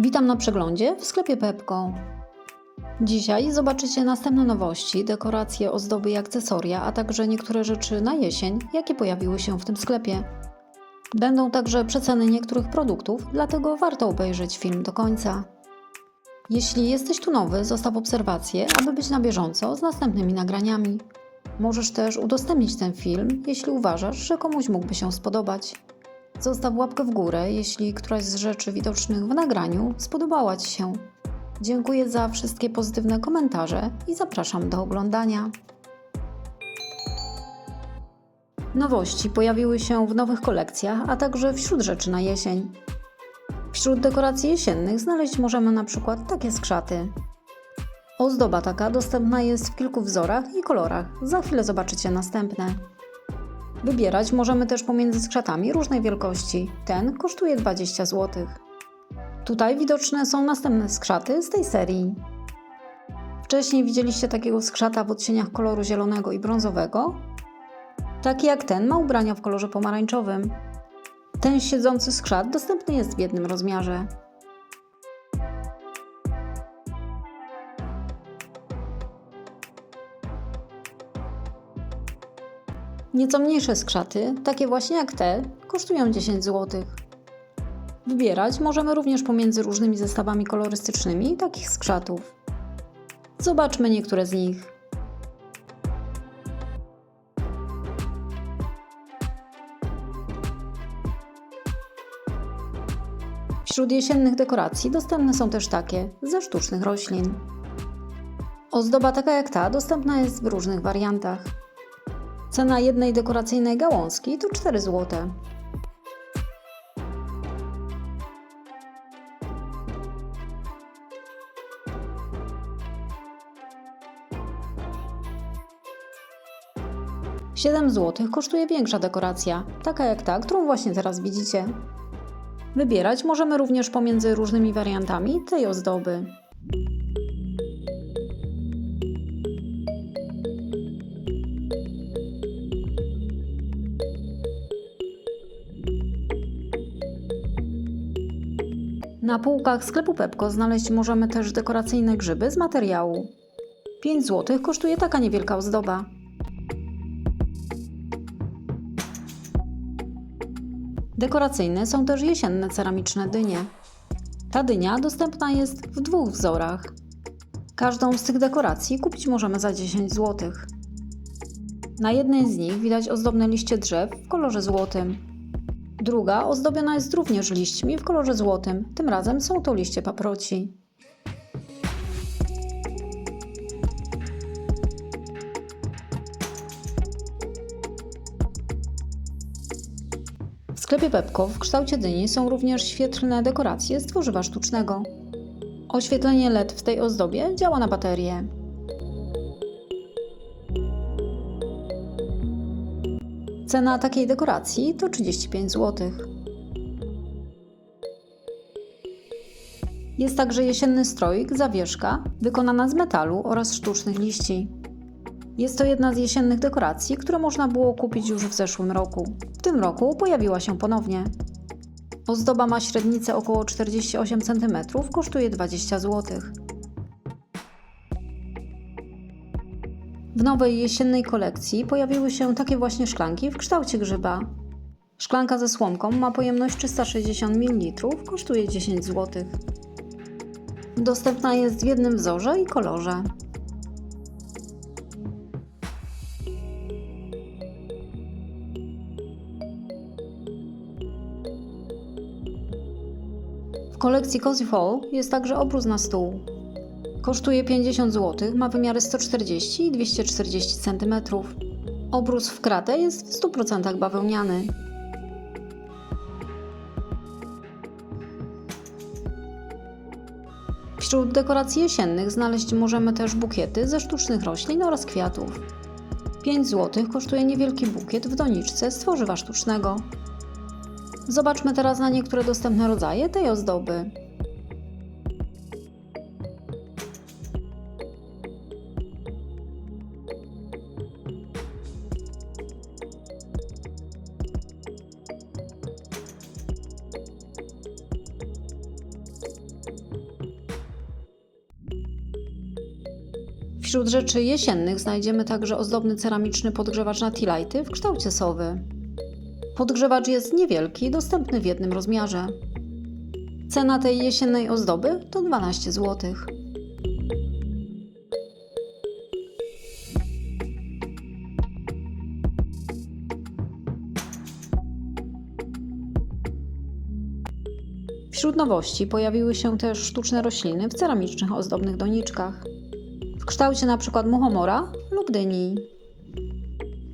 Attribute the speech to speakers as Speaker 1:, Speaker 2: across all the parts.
Speaker 1: Witam na przeglądzie w sklepie Pepko. Dzisiaj zobaczycie następne nowości, dekoracje, ozdoby i akcesoria, a także niektóre rzeczy na jesień, jakie pojawiły się w tym sklepie. Będą także przeceny niektórych produktów, dlatego warto obejrzeć film do końca. Jeśli jesteś tu nowy, zostaw obserwację, aby być na bieżąco z następnymi nagraniami. Możesz też udostępnić ten film, jeśli uważasz, że komuś mógłby się spodobać. Zostaw łapkę w górę, jeśli któraś z rzeczy widocznych w nagraniu spodobała Ci się. Dziękuję za wszystkie pozytywne komentarze i zapraszam do oglądania. Nowości pojawiły się w nowych kolekcjach, a także wśród rzeczy na jesień. Wśród dekoracji jesiennych znaleźć możemy na przykład takie skrzaty. Ozdoba taka dostępna jest w kilku wzorach i kolorach. Za chwilę zobaczycie następne. Wybierać możemy też pomiędzy skrzatami różnej wielkości. Ten kosztuje 20 zł. Tutaj widoczne są następne skrzaty z tej serii. Wcześniej widzieliście takiego skrzata w odcieniach koloru zielonego i brązowego. Taki jak ten ma ubrania w kolorze pomarańczowym. Ten siedzący skrzat dostępny jest w jednym rozmiarze. Nieco mniejsze skrzaty, takie właśnie jak te, kosztują 10 zł. Wybierać możemy również pomiędzy różnymi zestawami kolorystycznymi takich skrzatów. Zobaczmy niektóre z nich. Wśród jesiennych dekoracji dostępne są też takie ze sztucznych roślin. Ozdoba taka jak ta dostępna jest w różnych wariantach. Cena jednej dekoracyjnej gałązki to 4 zł. Siedem zł kosztuje większa dekoracja, taka jak ta, którą właśnie teraz widzicie. Wybierać możemy również pomiędzy różnymi wariantami tej ozdoby. Na półkach sklepu Pepko znaleźć możemy też dekoracyjne grzyby z materiału. 5 zł kosztuje taka niewielka ozdoba. Dekoracyjne są też jesienne ceramiczne dynie. Ta dynia dostępna jest w dwóch wzorach. Każdą z tych dekoracji kupić możemy za 10 zł. Na jednej z nich widać ozdobne liście drzew w kolorze złotym. Druga ozdobiona jest również liśćmi w kolorze złotym. Tym razem są to liście paproci. W sklepie Pepko w kształcie dyni są również świetlne dekoracje z tworzywa sztucznego. Oświetlenie LED w tej ozdobie działa na baterię. Cena takiej dekoracji to 35 zł. Jest także jesienny stroik, zawieszka, wykonana z metalu oraz sztucznych liści. Jest to jedna z jesiennych dekoracji, które można było kupić już w zeszłym roku. W tym roku pojawiła się ponownie. Ozdoba ma średnicę około 48 cm, kosztuje 20 zł. W nowej jesiennej kolekcji pojawiły się takie właśnie szklanki w kształcie grzyba. Szklanka ze słomką ma pojemność 360 ml, kosztuje 10 zł. Dostępna jest w jednym wzorze i kolorze. W kolekcji Cozy Fall jest także obrus na stół. Kosztuje 50 zł, ma wymiary 140 i 240 cm. Obrus w kratę jest w 100% bawełniany. Wśród dekoracji jesiennych znaleźć możemy też bukiety ze sztucznych roślin oraz kwiatów. 5 zł kosztuje niewielki bukiet w doniczce z tworzywa sztucznego. Zobaczmy teraz na niektóre dostępne rodzaje tej ozdoby. Wśród rzeczy jesiennych znajdziemy także ozdobny ceramiczny podgrzewacz na tilajty w kształcie sowy. Podgrzewacz jest niewielki, dostępny w jednym rozmiarze. Cena tej jesiennej ozdoby to 12 zł. Wśród nowości pojawiły się też sztuczne rośliny w ceramicznych ozdobnych doniczkach. Kształcie np. muchomora lub dyni.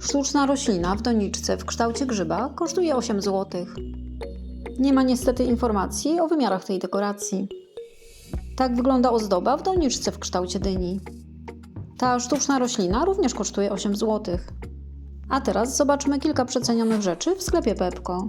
Speaker 1: Sztuczna roślina w doniczce w kształcie grzyba kosztuje 8 zł. Nie ma niestety informacji o wymiarach tej dekoracji. Tak wygląda ozdoba w doniczce w kształcie dyni. Ta sztuczna roślina również kosztuje 8 zł. A teraz zobaczmy kilka przecenionych rzeczy w sklepie Pepko.